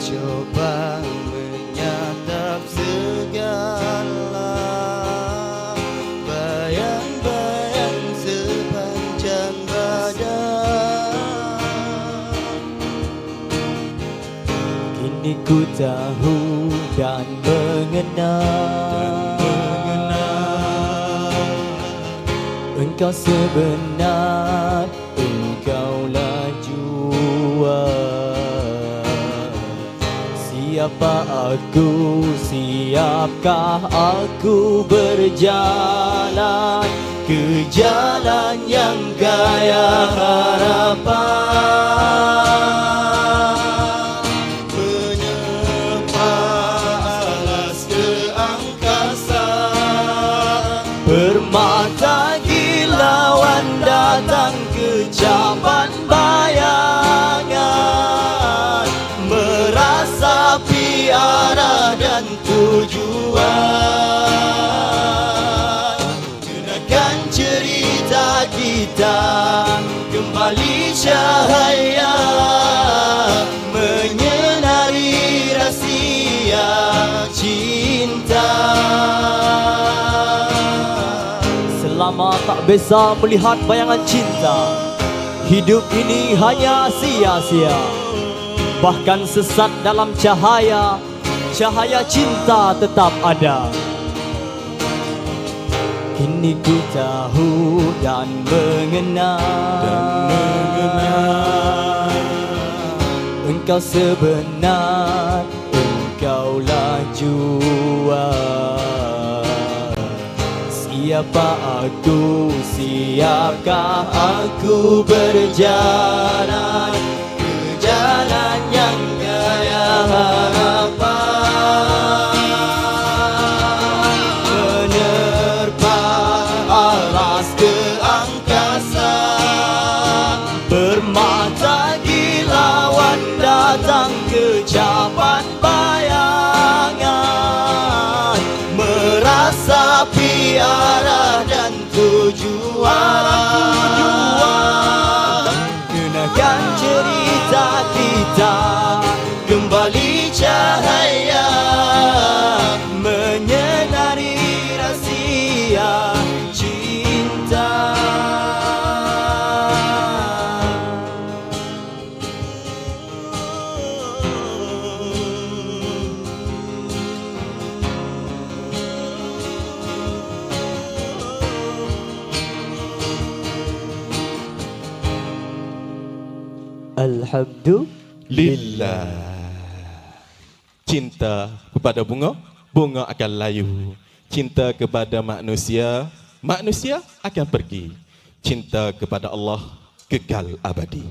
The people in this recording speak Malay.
mencoba menyatap segala. Bayang-bayang sepanjang badan. Kini ku tahu dan mengenal. Engkau sebenar Siapa aku? Siapkah aku berjalan Ke jalan yang kaya harapan tujuan Gunakan cerita kita kembali cahaya. Menyinari rahsia cinta. Selama tak bisa melihat bayangan cinta Hidup ini hanya sia-sia. Bahkan sesat dalam cahaya Cahaya cinta tetap ada. Kini ku tahu dan mengenal, Engkau sebenar Engkaulah jua Siapa aku Siapkah aku berjalan Ke jalan yang kaya Alhamdulillah Lillah. Cinta kepada bunga Bunga akan layu. Cinta kepada manusia Manusia akan pergi. Cinta kepada Allah Kekal abadi